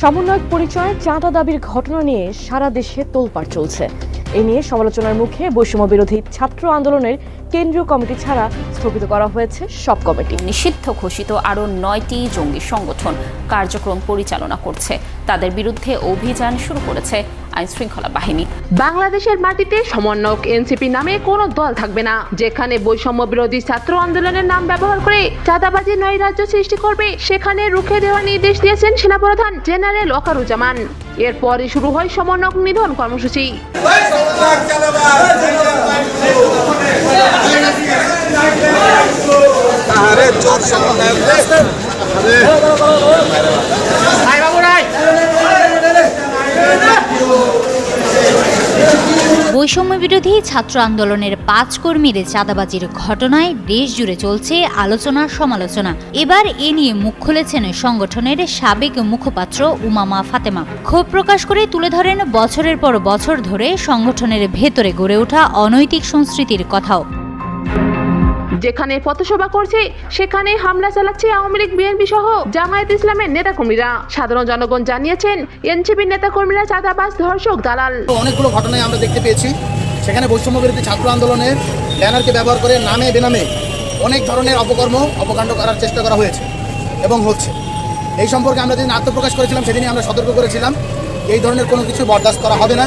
সমন্বয়ক পরিচয়ে চাঁদা দাবির ঘটনা নিয়ে সারা দেশে তোলপাড় চলছে। এ নিয়ে সমালোচনার মুখে বৈষম্য বিরোধী ছাত্র আন্দোলনের কেন্দ্রীয় কমিটি ছাড়া স্থগিত করা হয়েছে সব কমিটি। নিষিদ্ধ ঘোষিত আরও নয়টি জঙ্গি সংগঠন কার্যক্রম পরিচালনা করছে। তাদের বিরুদ্ধে অভিযান শুরু করেছে আইন শৃঙ্খলা বাহিনী। বাংলাদেশের মাটিতে সমন্বয়ক এনসিপি নামে কোনো দল থাকবে না যেখানে বৈষম্য বিরোধী ছাত্র আন্দোলনের নাম ব্যবহার করে চাঁদাবাজি নৈরাজ্য সৃষ্টি করবে সেখানে রুখে দেওয়ার নির্দেশ দিয়েছেন সেনাপ্রধান জেনারেল ওয়াকারুজ্জামান এরপরই শুরু হয় সমন্বয়ক নিধন কর্মসূচি। বৈষম্য বিরোধী ছাত্র আন্দোলনের পাঁচ কর্মীর চাঁদাবাজির ঘটনায় দেশ জুড়ে চলছে আলোচনা সমালোচনা। এবার এ নিয়ে মুখ খুলেছেন সংগঠনের সাবেক মুখপাত্র উমামা ফাতেমা। ক্ষোভ প্রকাশ করে তুলে ধরেন বছরের পর বছর ধরে সংগঠনের ভেতরে গড়ে ওঠা অনৈতিক সংস্কৃতির কথাও। যেখানে পথসভা করছে, সেখানে হামলা চালাচ্ছে আওয়ামী লীগ, বিএনপি সহ জামায়াত ইসলামের নেতাকর্মীরা। সাধারণ জনগণ জানিয়েছেন, এনসিপির নেতাকর্মীরা চাঁদাবাজ, ধর্ষক, দালাল। অনেকগুলো ঘটনায় আমরা দেখতে পেয়েছি। সেখানে বৈষম্য ছাত্র আন্দোলনের ব্যানারকে ব্যবহার করে নামে বেনামে অনেক ধরনের অপকর্ম অপকাণ্ড করার চেষ্টা করা হয়েছে এবং হচ্ছে। এই সম্পর্কে আমরা যেদিন আত্মপ্রকাশ করেছিলাম, সেদিনই আমরা সতর্ক করেছিলাম। এই ধরনের কোনো কিছু বরদাস্ত করা হবে না।